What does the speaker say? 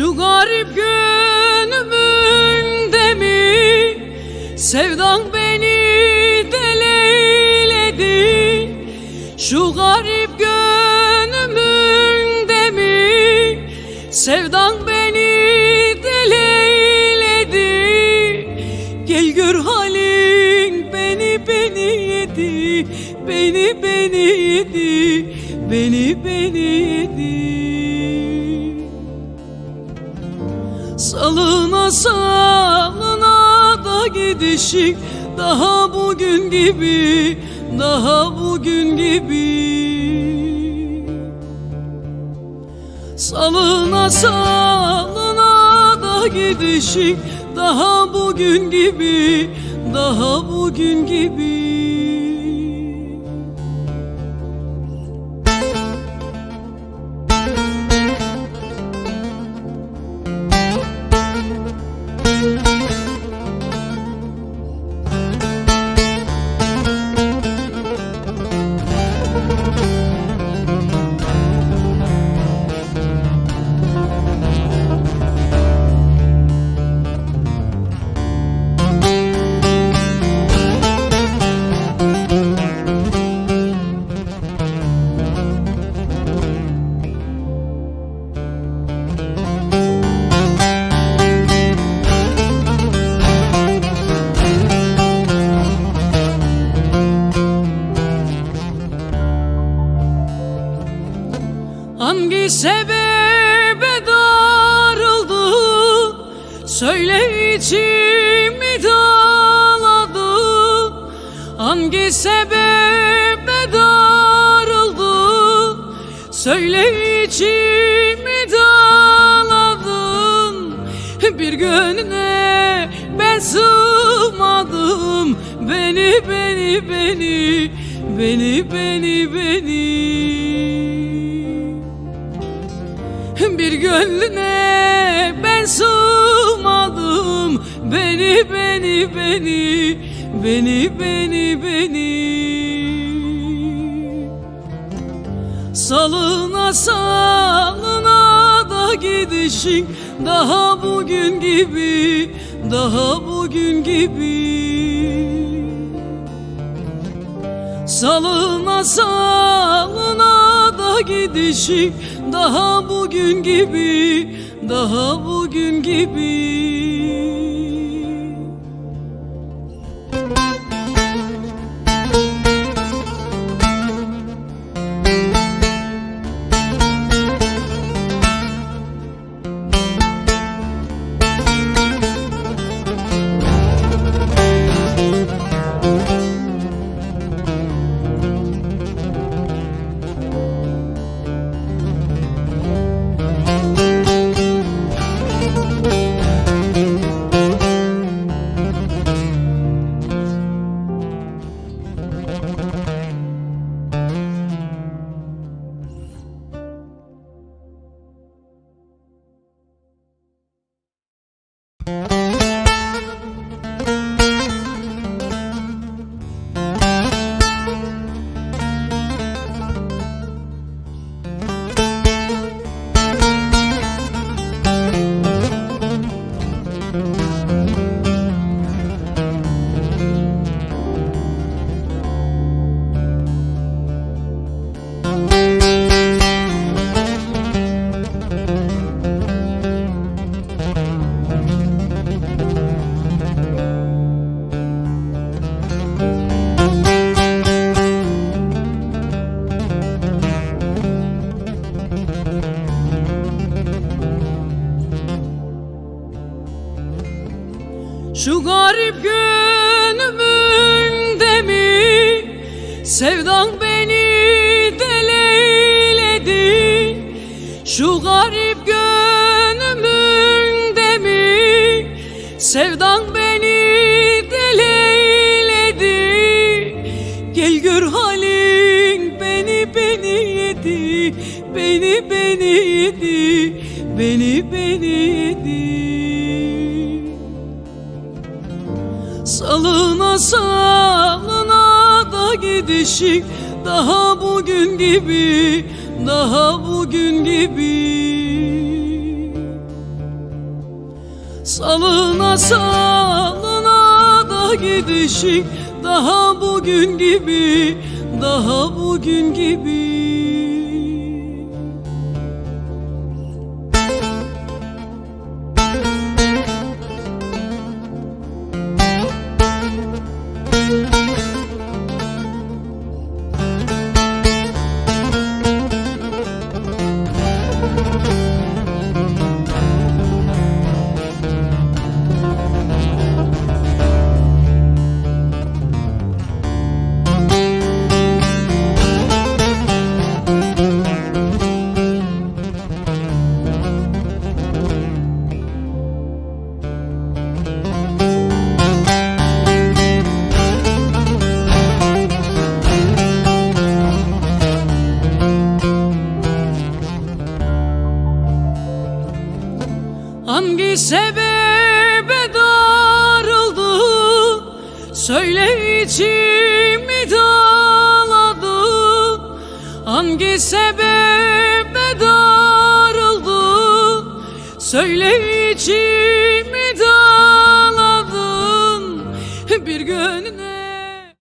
Şu garip gönlümünde mi? Sevdan beni deleyledi Şu garip gönlümünde mi? Sevdan beni deleyledi Gel gör halin beni beni yedi. Beni beni yedi. Beni beni yedi Salına salına da gidişik. Daha bugün gibi Daha bugün gibi. Salına salına da gidişik. Daha bugün gibi Daha bugün gibi Hangi sebebe darıldı? Söyle içimi dağladı Hangi sebebe darıldı? Söyle içimi dağladın Bir gönlüne ben sığmadım. Beni beni beni Beni beni beni bir gönlüne. Ben sığmadım. Beni beni beni Beni beni beni. Salına salına da gidişin. Daha bugün gibi Daha bugün gibi. Salına salına da gidişik Daha bugün gibi Daha bugün gibi Şu garip gönlümünde mi? Sevdan beni deleyledi Şu garip gönlümünde mi? Sevdan beni deleyledi Gel gör halin beni beni yedi Beni beni yedi Beni beni Salına salına da gidişik. Daha bugün gibi Daha bugün gibi. Salına salına da gidişik. Daha bugün gibi Daha bugün gibi sebebe darıldı. Söyle içimi dağladı Hangi sebebe darıldı? Söyle içimi dağladın Bir gönlüne